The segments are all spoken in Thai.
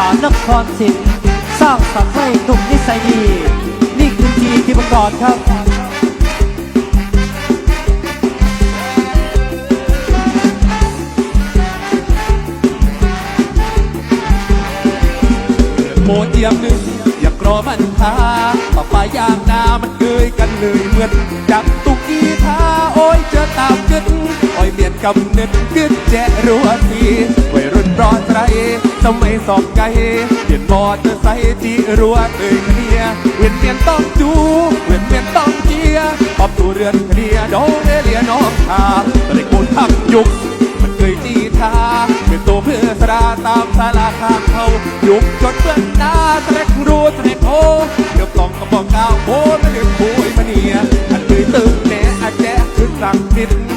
สารนครศรีสร้างสรรค์ให้หนุ่มนิสัยดี นี่คือทีที่ประกอบครับโมเจียมหนึ่งอยากรอมันทาป่าปายางนามันเกยกันเลยเหมือนจับตุกีทาโอ้ยเจอตามกึดอ้อยเปลี่ยนกำเนิดกึดแจรัวทีวัยรุ่นรอไตรสมัยสอบไกลเปลี่ยนมอเตอร์ไซค์จีรัวเตยเคลียเวียนเวียนต้องจูเวียนเวียนต้องเจียปอบตัวเรือนเคลียโดเอเลียน้องทาตะเล็กโนทำยุกมันเคยจีทาเป็นตัวเพื่อสราตามศาลาข้างเขายุกจนเปื้อนหน้าแสลกรู้แสลกโอเกือบต้องกระบอกก้าวโบไม่ลืมคุยมาเนียอันเคยตึงแหนอาแจ๊ขึ้นสั่งดิน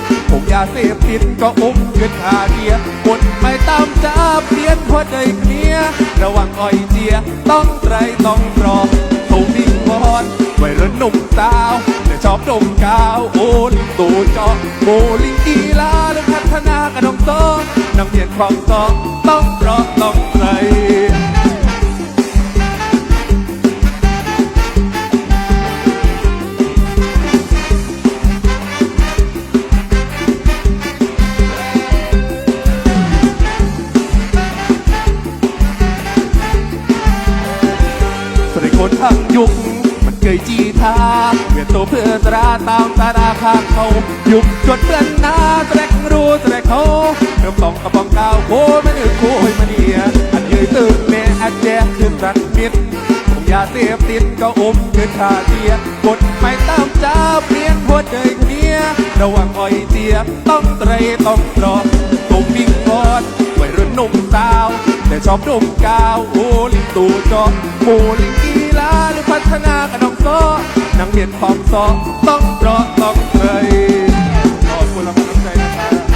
ยาเสพติดก็อุ้มขึ้นหาเดียกดไม่ตามจ้าเปลี่ยนหัวใจเคลียระวังอ่อยเจียต้องไตรต้องรอโทวิ่งวอนไว้รุ่นหนุ่มสาวแต่ชอบดมกาวโอลิงตูจอโบลิงกีลาและพัฒนากระดองโตนำเพียนความซองต้องรอต้อง ไตรคนทั้งยุคมันเคยจีทาเวียนตัวเพื่อตราตามตาดาข้างเขายุคจนเพื่อนหน้าแสดงรู้แสดงเขาเริ่มต้องกระปองกาวโคมันอึโคยมาเนียอันยืยตึกแม่อันแจกขึ้นรันมิดผมยาเสพติดก็อมขึ้นขาเทียกดไม่ตามจ้าเปลี่ยนหัวใจเคลียระวังอ้อยเจียต้องไตรต้องรอตรงวิ่งก่อนวัยรุ่นหนุ่มสาว ชอบดมกาวโอ้ลิงตู่จอหมูลิงกีฬาหรือพัฒนาขนมซ้อนังเห็นคองซอต้องรอต้องเคยขอบคุณละครน้ำใจนะครับ